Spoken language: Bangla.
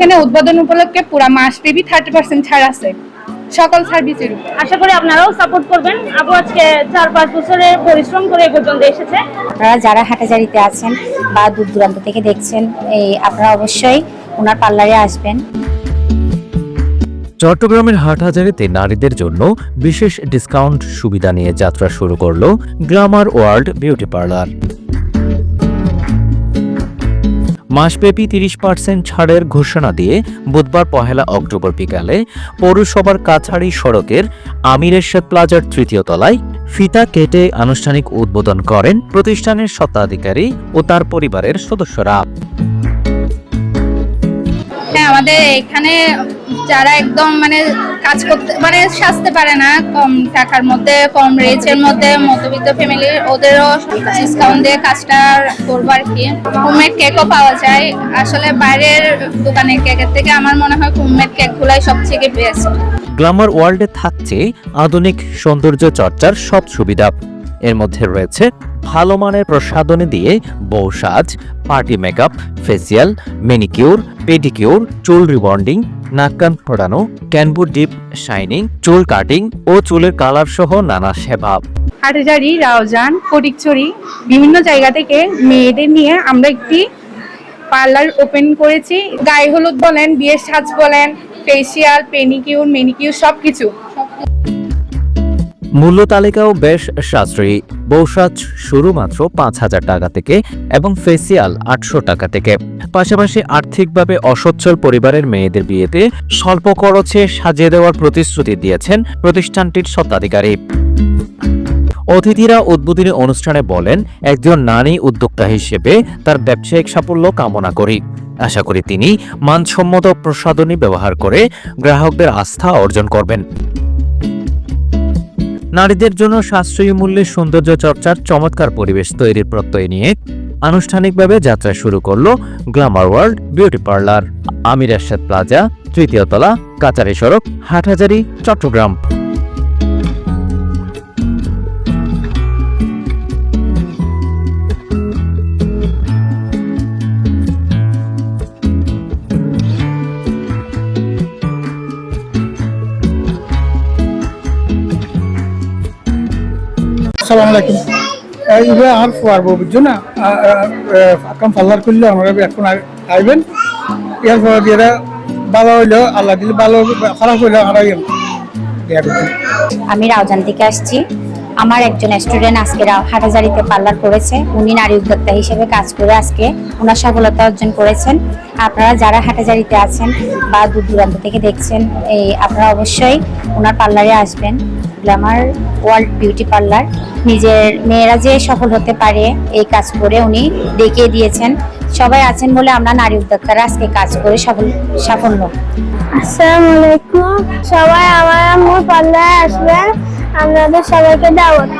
এখানে উদ্বোধন উপলক্ষে পুরো মাস ব্যাপী থার্টি পার্সেন্ট ছাড় আছে। সকল সার্ভিসের উপর। আশা করি আপনারাও সাপোর্ট করবেন। আপু আজকে চার পাঁচ বছরের পরিশ্রম করে এ পর্যন্ত এসেছে। আপনারা যারা হাটাজারিতে আছেন বা দূর দূরান্ত থেকে দেখছেন এই আপনারা অবশ্যই ওনার পার্লারে আসবেন। চট্টগ্রামের হাটহাজারিতে নারীদের জন্য বিশেষ ডিসকাউন্ট সুবিধা নিয়ে যাত্রা শুরু করল গ্লামার ওয়ার্ল্ড বিউটি পার্লার। মাসব্যাপী তিরিশ পার্সেন্ট ছাড়ের ঘোষণা দিয়ে বুধবার পহেলা অক্টোবর বিকালে পৌরসভার কাছাড়ি সড়কের আমির এরশাদ প্লাজার তৃতীয় তলায় ফিতা কেটে আনুষ্ঠানিক উদ্বোধন করেন প্রতিষ্ঠানের স্বত্বাধিকারী ও তার পরিবারের সদস্যরা। হ্যাঁ আমাদের এখানে যারা একদম মানে কাজ করতে মানে সাজতে পারে না কম টাকার মধ্যে, কম রেঞ্জের মধ্যে, মধ্যবিত্ত ফ্যামিলির ওদেরও ডিসকাউন্ট দিয়ে কাজটা করব আর কি। হোমমেড কেকও পাওয়া যায়। আসলে বাইরের দোকানের কেকের থেকে আমার মনে হয় হোমমেড কেকগুলাই সবথেকে বেস্ট গ্ল্যামার ওয়ার্ল্ডে থাকছে আধুনিক সৌন্দর্য চর্চার সব সুবিধা। এর মধ্যে রয়েছে ভালো মানের প্রসাধনী দিয়ে বউ সাজ, party makeup facial manicure pedicure চুল রিবন্ডিং নাক কান ফোড়ানো ক্যানবু ডিপ শাইনিং চুল কাটিং ও চুলের কালার সহ নানা সেবা হাটজারি রাউজান ফটিকছড়ি বিভিন্ন জায়গা থেকে মেয়েদের নিয়ে আমরা একটি পার্লার ওপেন করেছি। গায়ে হলুদ বলেন বিয়ের সাজ বলেন ফেসিয়াল পেনিকিউর মেনিকিউর সব কিছু মূল্য তালিকাও বেশ সাশ্রয়ী। বৌসাজ শুরু মাত্র পাঁচ হাজার টাকা থেকে এবং ফেসিয়াল আটশো টাকা থেকে। পাশাপাশি আর্থিকভাবে অসচ্ছল পরিবারের মেয়েদের বিয়েতে স্বল্প খরচে সাজিয়ে দেওয়ার প্রতিশ্রুতি দিয়েছেন প্রতিষ্ঠানটির স্বত্বাধিকারী। অতিথিরা উদ্বোধনী অনুষ্ঠানে বলেন, একজন নারী উদ্যোক্তা হিসেবে তার ব্যবসায়িক সাফল্য কামনা করি। আশা করি তিনি মানসম্মত প্রসাধনী ব্যবহার করে গ্রাহকদের আস্থা অর্জন করবেন। নারীদের জন্য সাশ্রয়ী মূল্যে সৌন্দর্য চর্চার চমৎকার পরিবেশ তৈরির প্রত্যয় নিয়ে আনুষ্ঠানিকভাবে যাত্রা শুরু করল glamour world beauty parlour. Amir plaza তৃতীয়তলা Kachari সড়ক, হাটহাজারি, চট্টগ্রাম। আসসালামু আলাইকুম। এইভাবে আর পারব বুঝছ না? আকাম ফাল্লার করলে আমরা এখন আইবেন। ইয়ার পর যেটা ভালো হইল, আল্লাহ দিলে ভালো, খারাপ হইল আমরা ইয়ে। আমি রাউজান থেকে আসছি। আমার একজন স্টুডেন্ট আজকে হাটাজারিতে পার্লার করেছে। উনি নারী উদ্যোক্তা হিসেবে কাজ করে আজকে ওনার সফলতা অর্জন করেছেন। আপনারা যারা হাটাজারিতে আছেন বা দূর দূরান্ত থেকে দেখছেন, এই আপনারা অবশ্যই ওনার পার্লারে আসবেন। Glamour world beauty parlour. নিজের মেয়েরা যে সফল হতে পারে, এই কাজ করে উনি দেখিয়ে দিয়েছেন। সবাই আছেন বলে আমরা নারী উদ্যোক্তারা আজকে কাজ করে সফল, সাফল্য। আসসালামু আলাইকুম। সবাই আমার আম্মুর পাল্লায় আসবেন। আপনাদের সবাইকে দাওয়াত।